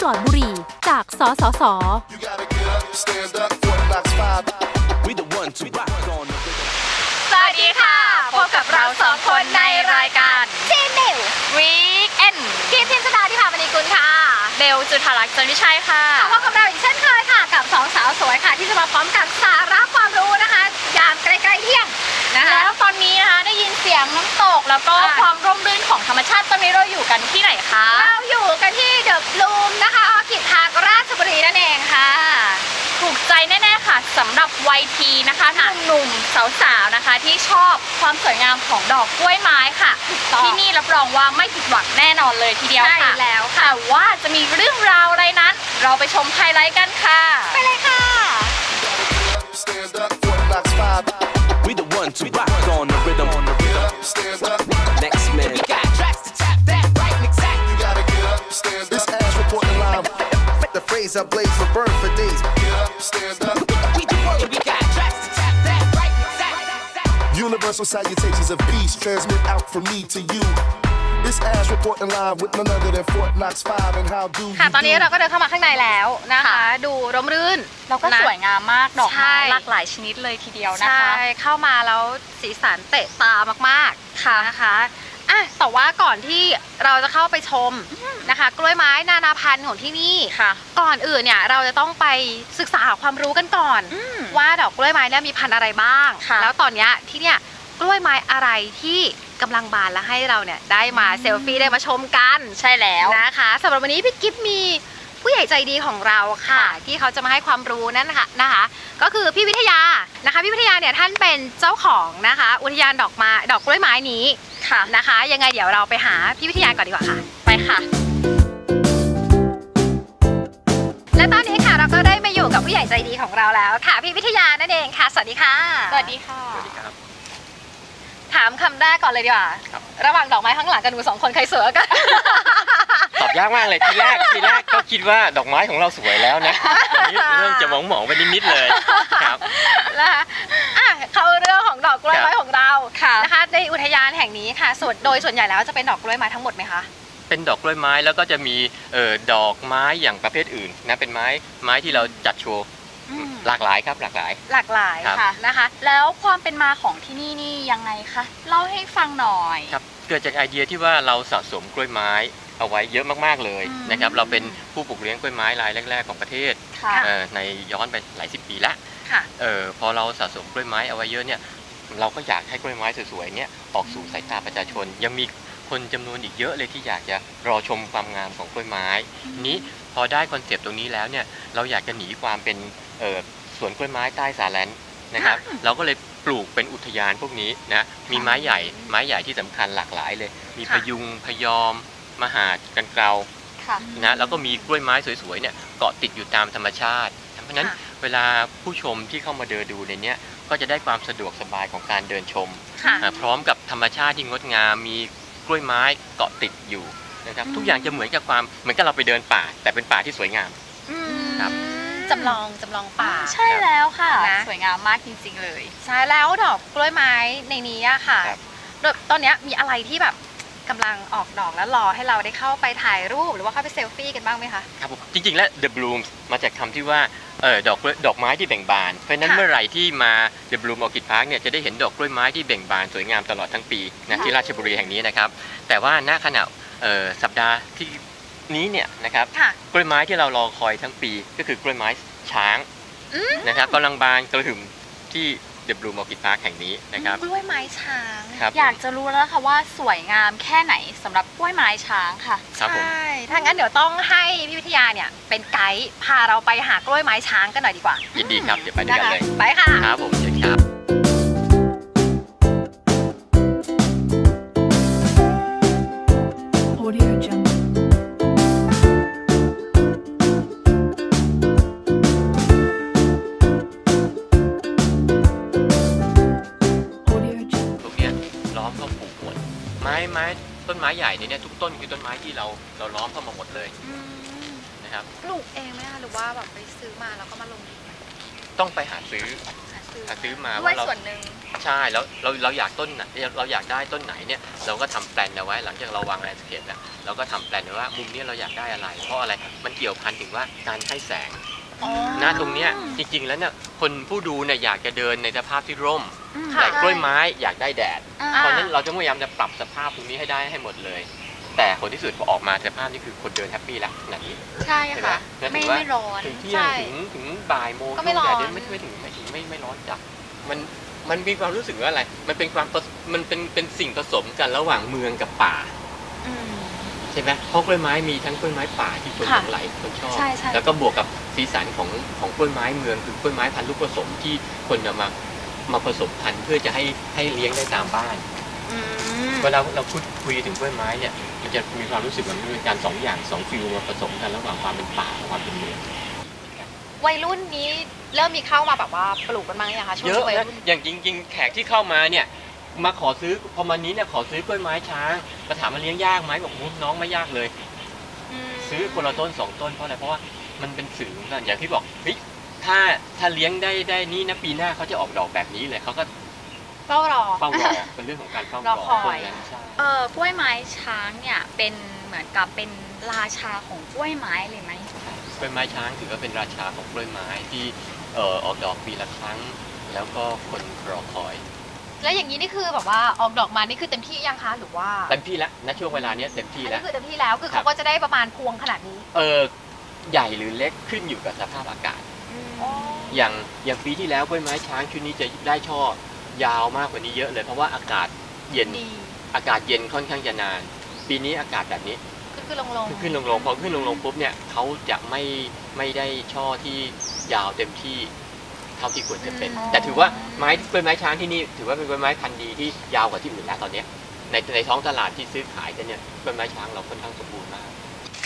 ปลอดบุหรี่จากสสส You gotta get up, stand up, Fort Knox 5. We the ones who rock on the rhythm. สวัสดีค่ะ พบกับเราสองคนในรายการจีนเดววีคเอนทีมพิมสดาที่พามณีกุลค่ะ เบลจุธารักษ์จันวิชัยค่ะพบกับเราอีกเช่นเคยค่ะ กับสองสาวสวยค่ะ ที่จะมาพร้อมกับสาระความรู้นะคะ ยามใกล้ๆเที่ยงนะคะแล้วตอน งน้ำตกแล้วก็ความร่มรื่นของธรรมชาติตอนนี้เราอยู่กันที่ไหนคะ เราอยู่กันที่เดอะบลูมนะคะออคิดทางราชบุรีนั่นเองค่ะ ถูกใจแน่ๆค่ะสำหรับวัยทีนะคะหนุ่มๆสาวๆนะคะ ที่ชอบความสวยงามของดอกกล้วยไม้ค่ะ ที่นี่รับรองว่าไม่ผิดหวังแน่นอนเลยทีเดียวค่ะใช่แล้วค่ะแต่ว่าจะมีเรื่องราวอะไรนั้น เราไปชมไฮไลท์กันค่ะ ไปเลยค่ะ Stand up, Fort Knox 5. We the ones who rock on the rhythm. Get up, stand up. Next man. We got tracks to tap that right and exact. You gotta get up, stand up. This ass reporting live. The phrase I blaze will burn for days. Get up, stand up. We the world. We got tracks to tap that right and exact. Universal salutations of peace transmit out from me to you. This ass reporting live with none other than Fort Knox 5 and how do you ค่ะ ตอนนี้ do? เราก็เดินเข้ามาข้างในแล้วนะคะ ดูร่มรื่นเราก็นะสวยงามมากดอกใช่ไม้หลากหลายชนิดเลยทีเดียวนะใช่คะเข้ามาแล้วสีสันเตะตามากๆ ค่ะนะคะอะแต่ว่าก่อนที่เราจะเข้าไปชมนะคะ กล้วยไม้นานาพันธุ์ของที่นี่ค่ะ ก่อนอื่นเนี่ยเราจะต้องไปศึกษาหาความรู้กันก่อนอืมว่าดอกกล้วยไม้เนี่ยมีพันธุ์อะไรบ้างค่ะแล้วตอนเนี้ยที่เนี่ยกล้วยไม้อะไรที่ กำลังบานและให้เราเนี่ยได้มาเซลฟี่ได้มาชมกันใช่แล้วนะคะสำหรับวันนี้พี่กิฟมีผู้ใหญ่ใจดีของเราค่ะ ที่เขาจะมาให้ความรู้นั่นนะคะนะคะ ก็คือพี่วิทยานะคะพี่วิทยาเนี่ยท่านเป็นเจ้าของนะคะ อุทยานดอกไม้ดอกกล้วยไม้นี้ค่ะนะคะ ยังไงเดี๋ยวเราไปหาพี่วิทยาก่อนดีกว่าค่ะ ไปค่ะ และตอนนี้ค่ะเราก็ได้มาอยู่กับผู้ใหญ่ใจดีของเราแล้วค่ะ พี่วิทยานั่นเองค่ะ สวัสดีค่ะ สวัสดีค่ะ ถามคำแรกก่อนเลยดีกว่าระหว่างดอกไม้ข้างหลังกับหนูสองคนใครสวยกว่ากัน ตอบยากมากเลยทีแรกทีแรกก็คิดว่าดอกไม้ของเราสวยแล้วนะตอนนี้เริ่มจะหมองหมองๆไปนิดๆเลยครับ นะคะอะเข้าเรื่องของดอกกล้วยไม้ของเราค่ะ นะคะ ในอุทยานแห่งนี้ค่ะส่วนโดยส่วนใหญ่แล้วจะเป็นดอกกล้วยไม้ทั้งหมดไหมคะ เป็นดอกกล้วยไม้แล้วก็จะมีเอ่อดอกไม้อย่างประเภทอื่นนะเป็นไม้ไม้ที่เราจัดโชว์ หลากหลายครับหลากหลาย หลากหลายครับ ค่ะนะคะ แล้วความเป็นมาของที่นี่นี่ยังไงคะเล่าให้ฟังหน่อย ครับเกิดจากไอเดียที่ว่าเราสะสมกล้วยไม้เอาไว้เยอะมากๆเลยอืม นะครับเราเป็นผู้ปลูกเลี้ยงกล้วยไม้รายแรก ๆ ของประเทศค่ะเอ่อในย้อนไปหลายสิบปีแล้วค่ะ เออพอเราสะสมกล้วยไม้เอาไว้เยอะเนี่ยเราก็อยากให้กล้วยไม้สวยๆเนี่ยออกสู่สายตาประชาชน ยังมีคนจำนวนอีกเยอะเลยที่อยากจะรอชมความงามของกล้วยไม้ นี้ พอได้คอนเซปต์ตรงนี้แล้วเนี่ยเราอยากจะหนีความเป็นเออสวนกล้วยไม้ใต้สาแลนนะครับ เราก็เลยปลูกเป็นอุทยานพวกนี้นะมีไม้ใหญ่ไม้ใหญ่ที่สำคัญหลากหลายเลย มีพยุงพยอม มหาดกันเกลาค่ะนะแล้วก็มีกล้วยไม้สวยๆเนี่ยเกาะติดอยู่ตามธรรมชาติเพราะฉะนั้นค่ะเวลาผู้ชมที่เข้ามาเดินดูในเนี้ยก็จะได้ความสะดวกสบายของการเดินชมค่ะอ่าพร้อมกับธรรมชาติที่งดงามมีกล้วยไม้เกาะติดอยู่ นะครับทุกอย่างจะเหมือนกับความเหมือนกับเราไปเดินป่า แต่เป็นป่าที่สวยงาม ครับ จำลองจำลองป่า ใช่แล้วค่ะนะสวยงามมากจริงๆเลยใช่แล้วดอกกล้วยไม้ในนี้อะค่ะครับแบบตอนเนี้ยมีอะไรที่แบบกำลังออกดอกแล้วรอให้เราได้เข้าไปถ่ายรูปหรือว่าเข้าไปเซลฟี่กันบ้างไหมคะ ครับผมจริงๆแล้ว The Blooms มาจากคำที่ว่า เออดอกกล้วยดอกไม้ที่เบ่งบาน เพราะฉะนั้นค่ะเมื่อไหร่ที่มา The Bloom Orchid Park เนี่ยจะได้เห็นดอกกล้วยไม้ที่เบ่งบานสวยงามตลอดทั้งปีนะที่ราชบุรีแห่งนี้นะครับ แต่ว่าณขณะเอ่อสัปดาห์ที่นี้เนี่ยนะครับค่ะกล้วยไม้ที่เรารอคอยทั้งปีก็คือกล้วยไม้ช้างนะครับกำลังบานกระหึ่มที่ The Bloom Orchid Park แห่งนี้นะครับกล้วยไม้ช้างครับอยากจะรู้แล้วค่ะว่าสวยงามแค่ไหนสำหรับกล้วยไม้ช้างค่ะครับผมใช่ถ้างั้นเดี๋ยวต้องให้พี่วิทยาเนี่ยเป็นไกด์พาเราไปหากล้วยไม้ช้างกันหน่อยดีกว่ายินดีครับเดี๋ยวไปด้วยกันเลยไปค่ะครับผมเชิญครับ ม้ที่เราเราล้อมเข้ามาหมดเลยนะครับ ปลูกเองไหมคะหรือว่าแบบไปซื้อมาแล้วก็มาลงทุนต้องไปหาซื้อหาซื้อหาซื้อมาด้วยว่าเรา ส่วนหนึ่งใช่แล้วเราเราอยากต้นไหนเราอยากได้ต้นไหนเนี่ยเราก็ทำแปลนเอาไว้หลังจากเราวางแลนด์สเคปแล้วเราก็ทำแปลนไว้ว่ามุมเนี้ยเราอยากได้อะไร เพราะอะไรมันเกี่ยวพันถึงว่าการให้แสงนะตรงเนี้ยจริง ๆ แล้วเนี่ยคนผู้ดูเนี่ยอยากจะเดินในสภาพที่ร่มค่ะ แต่กล้วยไม้อยากได้แดดอ่า เพราะฉะนั้นเราจะพยายามจะปรับสภาพตรงนี้ให้ได้ให้หมดเลย แต่ผลที่สุดพอออกมาสภาพนี่คือคนเดินแฮปปี้แล้วขนาดนี้ใช่ใช่ไหมค่ะงั้นไม่ถือว่าไม่ร้อนถึงเที่ยใช่งถึงถึงบ่ายโมงก็ไม่ช่วงร้อนแดดเนี่ยไม่ไม่ถึงไม่ถึงไม่ไม่ร้อนจัดมันมันมีความรู้สึกว่าอะไร มันเป็นความผสมันเป็นเป็นสิ่งผสมกันระหว่างเมืองกับป่าอืมใช่ไหมเพราะกล้วยไม้มีทั้งกล้วยไม้ป่าที่คนหค่ะลงไหลคนชอบใช่ใช่แล้วก็บวกกับสีสันของของกล้วยไม้เมืองคือกล้วยไม้พันธุ์ลูกผสมที่คนเอามามาผสมพันธุ์เพื่อจะให้ให้เลี้ยงได้ตามบ้านอืม เวลาเราพูดคุยถึงกล้วยไม้เนี่ยมันจะมีความรู้สึกเหมือนมันเป็นการสองอย่างสองฟิลมาผสมกันระหว่างความเป็นป่ากับความเป็นเมืองวัยรุ่นนี้เริ่มมีเข้ามาแบบว่าปลูกกันบ้างยังคะช่วงเยอะวัยนะรุ่นอย่างจริง ๆ แขกที่เข้ามาเนี่ย มาขอซื้อพอมานี้เนี่ยขอซื้อกล้วยไม้ช้างมาถามมาเลี้ยงยากไหมบอกโอ้น้องไม่ยากเลยซื้อคนละต้นสองต้นเพราะอะไรเพราะว่ามันเป็นสื่อของกันอย่างที่บอกเฮ้ยถ้าถ้าเลี้ยงได้ได้นี่นะปีหน้าเขาจะออกดอกแบบนี้เลยเขาก็ เฝ้ารอ เฝ้ารอเป็นเรื่องของการเฝ้ารรออคอยพวกนั้นใช่เออกล้วยไม้ช้างเนี่ยเป็นเหมือนกับเป็นราชาของกล้วยไม้เลยไหมกล้วยไม้ช้างถือว่าเป็นราชาของกล้วยไม้ที่เอ่อออกดอกปีละครั้ง แล้วก็คนรอคอย แล้วอย่างนี้นี่คือแบบว่าออกดอกมานี่คือเต็มที่ยังคะหรือว่าเต็มที่แล้วณช่วงเวลาเนี้ยเต็มที่อันแล้นี้วคือเต็มที่แล้วคือครัเขาบก็จะได้ประมาณพวงขนาดนี้ เออใหญ่หรือเล็กขึ้นอยู่กับสภาพอากาศอย่างอย่างปีที่แล้วกล้วยไม้ช้างชุดนี้จะได้ช่อ ยาวมากกว่านี้เยอะเลย เพราะว่าอากาศเย็นดีอากาศเย็นค่อนข้างจะนาน ปีนี้อากาศแบบนี้ขึ้นขึ้นลงลงขึ้นขึ้นลงลงพอขึ้นลงลงปุ๊บเนี่ยเขาจะไม่ไม่ได้ช่อที่ยาวเต็มที่เท่าที่ควรจะเป็น แต่ถือว่าไม้กล้วยไม้ช้างที่นี่ถือว่าเป็นกล้วยไม้พันธุ์ดีที่ยาวกว่าที่อื่นแล้วตอนเนี้ยในในท้องตลาดที่ซื้อขายกันเนี่ยกล้วยไม้ช้างเราค่อนข้างสมบูรณ์มาก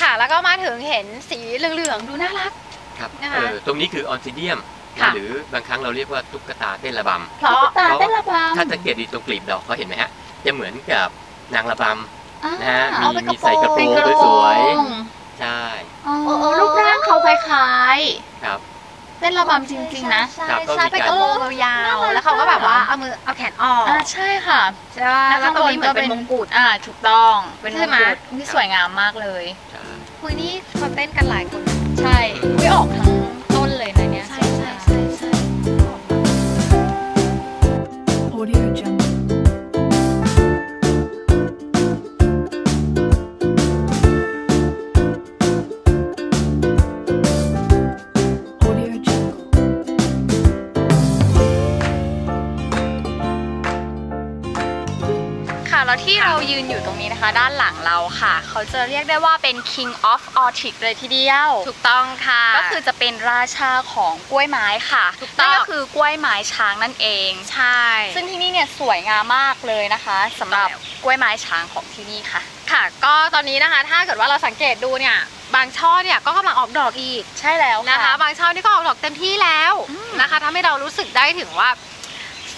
ค่ะแล้วก็มาถึงเห็นสีเหลืองๆดูน่ารักครับนะคะเออตรงนี้คือออนซิเดียม ค่ะ หรือบางครั้งเราเรียกว่าตุ๊กตาเต้นระบำเพราะตาเต้นระบถ้าสังเกตดีตรงกลีบดอกเขาเห็นไหมฮะจะเหมือนกับนางระบำอ่านะฮะเอาเป็นมีใส่กระโปรงเป็นสวยกระโปรงๆใช่อ๋อเออรูปร่างเขาคล้ายครับๆเต้นระบำจริงๆนะครับก็ใช่มีเป็นการกระโปรงยาวๆแล้วเขาก็แบบว่าเอามือเอาแขนออกอ่าใช่ค่ะใช่ไหมแล้วแล้วข้างตรบงนนี้เหมืก็อนเป็เป็นนมงกุฎอ่าถูกต้องเป็นมใช่งไหมกุฎที่สวยงามมากเลยใช่คุยนี่เขาเต้นกันหลายคนใช่ไม่ออกทั้ง Audio Jungle. แล้วที่เรายืนอยู่ตรงนี้นะคะ ด้านหลังเราค่ะ เขาจะเรียกได้ว่าเป็น King of Orchid เลยทีเดียว ถูกต้องค่ะ ก็คือจะเป็นราชาของกล้วยไม้ค่ะถูกต้องนั่นก็คือกล้วยไม้ช้างนั่นเอง ใช่ ซึ่งที่นี่เนี่ยสวยงามมากเลยนะคะสำหรับแล้วกล้วยไม้ช้างของที่นี่ค่ะ ค่ะ ก็ตอนนี้นะคะ ถ้าเกิดว่าเราสังเกตดูเนี่ยบางช่อเนี่ยก็กำลังออกดอกอีกใช่แล้วนะคะ บางช่อนี่ก็ออกดอกเต็มที่แล้วอืมนะคะทำให้เรารู้สึกได้ถึงว่า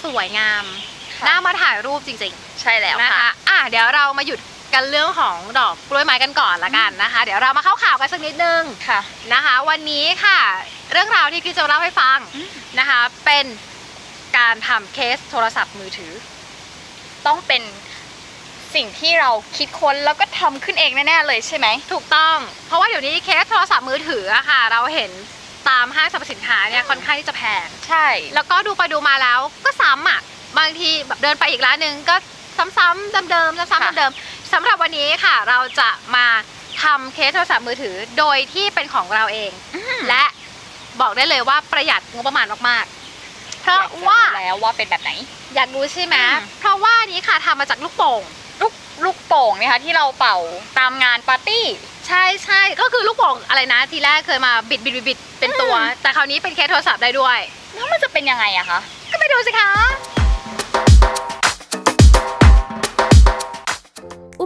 สวยงามค่ะ น่ามาถ่ายรูปจริงใช่แล้วๆนะค่ะคะ อะเดี๋ยวเรามาหยุดกันเรื่องของดอกกล้วยไม้กันก่อนละกันนะคะ เดี๋ยวเรามาเข้าข่าวกันสักนิดนึงค่ะนะคะ วันนี้ค่ะ เรื่องราวที่พี่จะมาเล่าให้ฟังอืมนะคะ เป็นการทำเคสโทรศัพท์มือถือ ต้องเป็นสิ่งที่เราคิดค้นแล้วก็ทำขึ้นเองแน่ๆเลยใช่ไหมถูกต้อง เพราะว่าเดี๋ยวนี้เคสโทรศัพท์มือถืออะค่ะ เราเห็นตามห้างสรรพสินค้าเนี่ยค่อนข้างที่จะแพงใช่ แล้วก็ดูไปดูมาแล้วก็ซ้ำอะ บางทีแบบเดินไปอีกร้านหนึ่งก็ซ้ำๆเดิมๆซ้ำๆเดิมๆสำหรับวันนี้ค่ะ เราจะมาทำเคสโทรศัพท์มือถือโดยที่เป็นของเราเอง และบอกได้เลยว่าประหยัดงบประมาณมากๆ เพราะว่าอยกจะรู้แล้วว่าเป็นแบบไหน อยากรู้ใช่ไหมอืมเพราะว่านี้ค่ะทำมาจากลูกโป่งลูกลูกโป่งเนะคะที่เราเป่าตามงานปาร์ตี้ ใช่ใช่ก็คือลูกโป่งอะไรนะทีแรกเคยมาบิดบิดบิดบิดเป็นตัว แต่คราวนี้เป็นเคสโทรศัพท์ได้ด้วย แล้วมันจะเป็นยังไงอะคะก็ไปดูสิคะ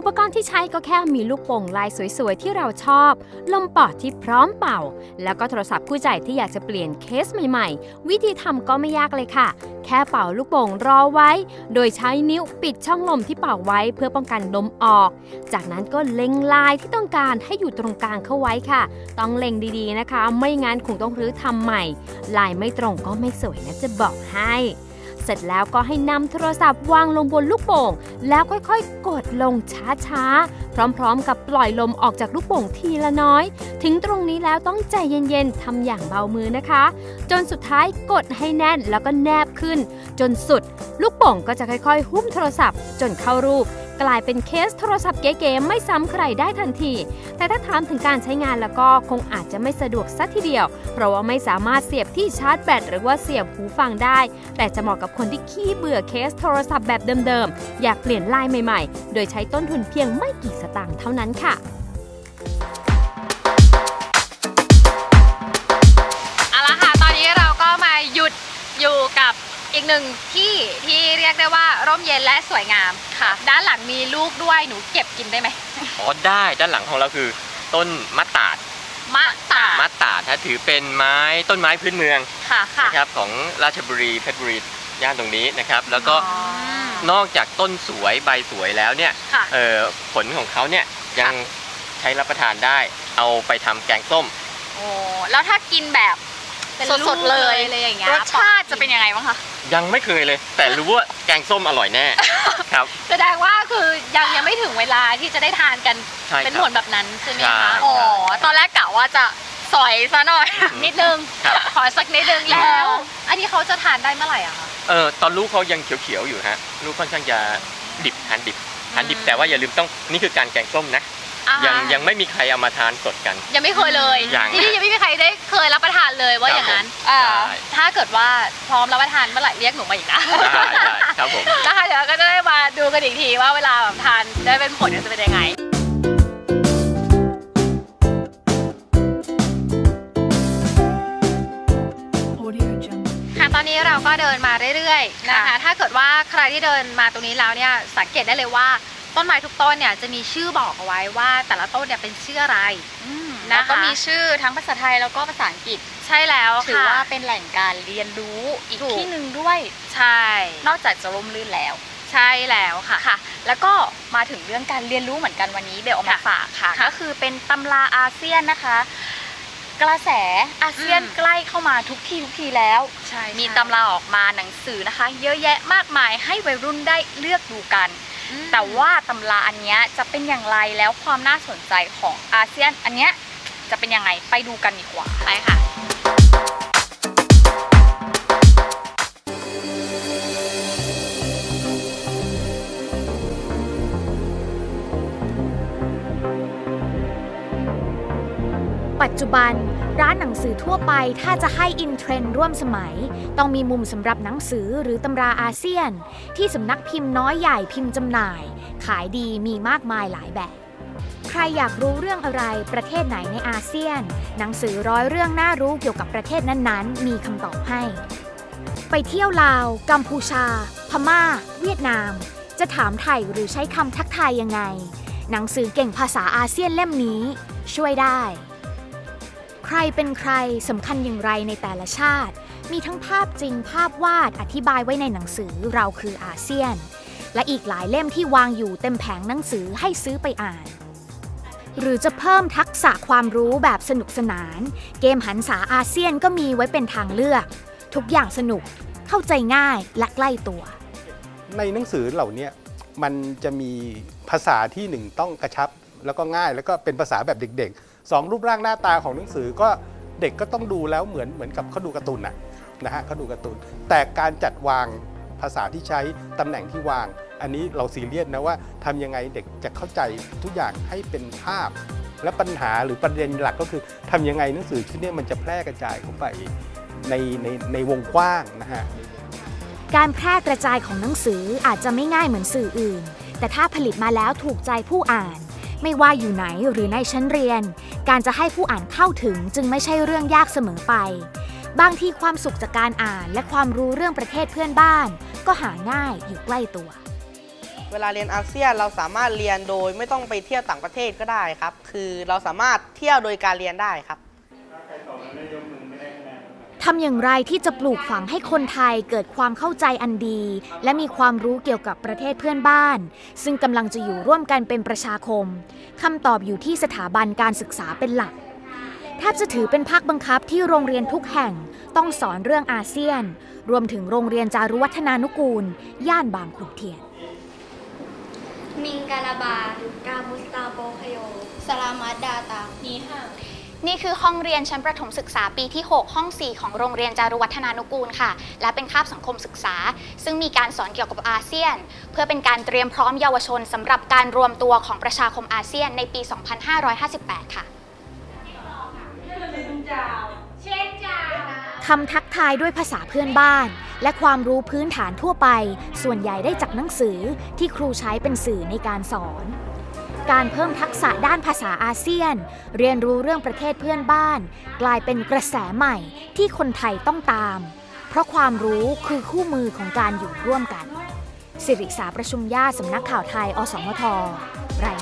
ปกรณ์ที่ใช้ก็แค่มีลูกโป่งลายสวยๆ ที่เราชอบ ลมปอดที่พร้อมเป่า แล้วก็โทรศัพท์คู่ใจที่อยากจะเปลี่ยนเคสใหม่ๆ วิธีทำก็ไม่ยากเลยค่ะ แค่เป่าลูกโป่งรอไว้ โดยใช้นิ้วปิดช่องลมที่เป่าไว้เพื่อป้องกันลมออก จากนั้นก็เล็งลายที่ต้องการให้อยู่ตรงกลางเข้าไว้ค่ะ ต้องเล็งดีๆนะคะ ไม่งั้นคงต้องรื้อทำใหม่ ลายไม่ตรงก็ไม่สวยนะจะบอกให้ เสร็จแล้วก็ให้นำโทรศัพท์วางลงบนลูกโป่ง แล้วค่อยๆ กดลงช้าๆ พร้อมๆ กับปล่อยลมออกจากลูกโป่งทีละน้อย ถึงตรงนี้แล้วต้องใจเย็นๆทำอย่างเบามือนะคะ จนสุดท้ายกดให้แน่นแล้วก็แนบขึ้น จนสุด ลูกโป่งก็จะค่อยๆ หุ้มโทรศัพท์จนเข้ารูป กลายเป็นเคสโทรศัพท์เก๋ๆไม่ซ้ำใครได้ทันที แต่ถ้าถามถึงการใช้งานแล้วก็คงอาจจะไม่สะดวกสัทีเดียว เพราะว่าไม่สามารถเสียบที่ชาร์จแบตหรือว่าเสียบหูฟังได้ แต่จะเหมาะกับคนที่ขี้เบื่อเคสโทรศัพท์แบบเดิมๆ อยากเปลี่ยนลายใหม่ๆ โดยใช้ต้นทุนเพียงไม่กี่สตางค์เท่านั้นค่ะ กับอีกหนึ่งที่ที่เรียกได้ว่าร่มเย็นและสวยงามค่ะ ด้านหลังมีลูกด้วยหนูเก็บกินได้ไหมอ๋อได้ด้านหลังของเราคือ ต้นมะตาดมะตาดมะตาดถ้าถือเป็นไม้ต้นไม้พื้นเมืองค่ะค่ะนะครับของราชบุรีเพชรบุรีย่านตรงนี้นะครับ แล้วก็อ๋อนอกจากต้นสวยใบสวยแล้วเนี่ยค่ะเอ่อผลของเขาเนี่ยยังใช้รับประทานได้ เอาไปทำแกงส้มโอ้แล้วถ้ากินแบบ เป็นสลูดกๆเลยเลยอย่างเงี้ยรสชาติจะเป็นยังไงบ้างคะยังไม่เคยเลย แต่รู้ว่าแกงส้มอร่อยแน่ครับแสดงว่าคือยังยังไม่ถึงเวลาที่จะได้ทานกันใช่ครับเป็นผลแบบนั้นใช่ไหมใช่คะอ๋อตอนแรกกะว่าจะสอยซะหน่อยอืมนิดนึงครับขอสักนิดนึงแล้ว อันนี้เขาจะทานได้เมื่อไหร่อะคะเออตอนลูกเขายังเขียวๆอยู่ฮะลูกค่อนข้างจะดิบทานดิบทานดิบอืมแต่ว่าอย่าลืมต้องนี่คือการแกงส้มนะ อ่าฮะ ยังยังไม่มีใครเอามาทานสดกัน ยังไม่เคยเลยยังที่นี่ยังไม่มีใครได้เคยรับประทานเลยว่าอย่างนั้นครับผมอ่าใช่ถ้าเกิดว่าพร้อมรับประทานเมื่อไหร่เรียกหนูมาอีกนะ ได้ได้ครับผม นะคะเดี๋ยวเราก็จะได้มาดูกันอีกทีว่าเวลาแบบทานได้เป็นผลเนี่ยจะเป็นยังไง Audio Jungle. ค่ะตอนนี้เราก็เดินมาเรื่อยๆนะคะ ค่ะถ้าเกิดว่าใครที่เดินมาตรงนี้แล้วเนี่ยสังเกตได้เลยว่า ต้นไม้ทุกต้นเนี่ยจะมีชื่อบอกเอาไว้ว่า แต่ละต้นเนี่ยเป็นชื่ออะไรนะคะแล้วก็มีชื่อทั้งภาษาไทยแล้วก็ภาษาอังกฤษใช่แล้วถือค่ะว่าเป็นแหล่งการเรียนรู้อีกถูกที่หนึ่งด้วยใช่ นอกจากจะร่มรื่นแล้ว ใช่แล้วค่ะค่ะ แล้วก็มาถึงเรื่องการเรียนรู้เหมือนกันวันนี้เบลเอามาค่ะฝากค่ะค่ะก็คือเป็นตำราอาเซียนนะคะ กระแสอาเซียนอืมใกล้เข้ามาทุกที่ทุกทีแล้วใช่มีตำราออกมาหนังสือนะคะ เยอะแยะมากมายให้วัยรุ่นได้เลือกดูกันอืม แต่ว่าตำราอันเนี้ยจะเป็นอย่างไรแล้วความน่าสนใจของอาเซียนอันเนี้ยจะเป็นยังไงไปดูกันดีกว่าไปค่ะปัจจุบัน ร้านหนังสือทั่วไปถ้าจะให้อินเทรนด์ร่วมสมัย ต้องมีมุมสำหรับหนังสือหรือตำราอาเซียน ที่สำนักพิมพ์น้อยใหญ่พิมพ์จำหน่าย ขายดีมีมากมายหลายแบบ ใครอยากรู้เรื่องอะไรประเทศไหนในอาเซียน หนังสือร้อยเรื่องน่ารู้เกี่ยวกับประเทศนั้นๆ มีคำตอบให้ ไปเที่ยวลาว กัมพูชา พม่า เวียดนาม จะถามไทยหรือใช้คำทักทายยังไง หนังสือเก่งภาษาอาเซียนเล่มนี้ ช่วยได้ รเป็นใครสำคัญอย่างไรในแต่ละชาติ มีทั้งภาพจริงภาพวาดอธิบายไว้ในหนังสือเราคืออาเซียน และอีกหลายเล่มที่วางอยู่เต็มแผงหนังสือให้ซื้อไปอ่าน หรือจะเพิ่มทักษะความรู้แบบสนุกสนาน เกมหันษาอาเซียนก็มีไว้เป็นทางเลือก ทุกอย่างสนุกเข้าใจง่ายและใกล้ตัว ในหนังสือเหล่านี้มันจะมีภาษาที่หนึ่งต้องกระชับแล้วก็ง่ายแล้วก็เป็นภาษาแบบเด็กๆ สองรูปร่างหน้าตาของหนังสือก็เด็กก็ต้องดูแล้วเหมือนเหมือนกับเขาดูการ์ตูนน่ะนะฮะเขาดูการ์ตูน แต่การจัดวางภาษาที่ใช้ตำแหน่งที่วาง อันนี้เราซีเรียสนะว่าทำยังไงเด็กจะเข้าใจทุกอย่างให้เป็นภาพ และปัญหาหรือประเด็นหลักก็คือทำยังไงหนังสือชิ้นนี้มันจะแพร่กระจายเข้าไปในในในวงกว้างนะฮะการแพร่กระจายของหนังสืออาจจะไม่ง่ายเหมือนสื่ออื่น แต่ถ้าผลิตมาแล้วถูกใจผู้อ่าน ไม่ว่าอยู่ไหนหรือในชั้นเรียน การจะให้ผู้อ่านเข้าถึงจึงไม่ใช่เรื่องยากเสมอไป บางทีความสุขจากการอ่านและความรู้เรื่องประเทศเพื่อนบ้าน ก็หาง่ายอยู่ใกล้ตัว เวลาเรียนอาเซียนเราสามารถเรียนโดยไม่ต้องไปเที่ยวต่างประเทศก็ได้ครับ คือเราสามารถเที่ยวโดยการเรียนได้ครับ ทำอย่างไรที่จะปลูกฝังให้คนไทยเกิดความเข้าใจอันดี และมีความรู้เกี่ยวกับประเทศเพื่อนบ้าน ซึ่งกำลังจะอยู่ร่วมกันเป็นประชาคมคำตอบอยู่ที่สถาบันการศึกษาเป็นหลักแทบจะถือเป็นภาคบังคับที่โรงเรียนทุกแห่งต้องสอนเรื่องอาเซียน รวมถึงโรงเรียนจารุวัฒนานุกูล ย่านบางขุนเทียน มิงกาลาบา กาบุสตาโบคโยสลามัดดาตานี่ค่ะ นี่คือห้องเรียนชั้นประถมศึกษาปีที่ 6 ห้อง 4 ของโรงเรียนจารุวัฒนานุกูลค่ะ และเป็นคาบสังคมศึกษา ซึ่งมีการสอนเกี่ยวกับอาเซียน เพื่อเป็นการเตรียมพร้อมเยาวชนสำหรับการรวมตัวของประชาคมอาเซียนในปี 2558 ค่ะคำทักทายด้วยภาษาเพื่อนบ้าน และความรู้พื้นฐานทั่วไป ส่วนใหญ่ได้จากหนังสือที่ครูใช้เป็นสื่อในการสอน การเพิ่มทักษะด้านภาษาอาเซียน เรียนรู้เรื่องประเทศเพื่อนบ้าน กลายเป็นกระแสใหม่ที่คนไทยต้องตาม เพราะความรู้คือคู่มือของการอยู่ร่วมกัน สิริสาประชุมญาสำนักข่าวไทย อสมทรายงาน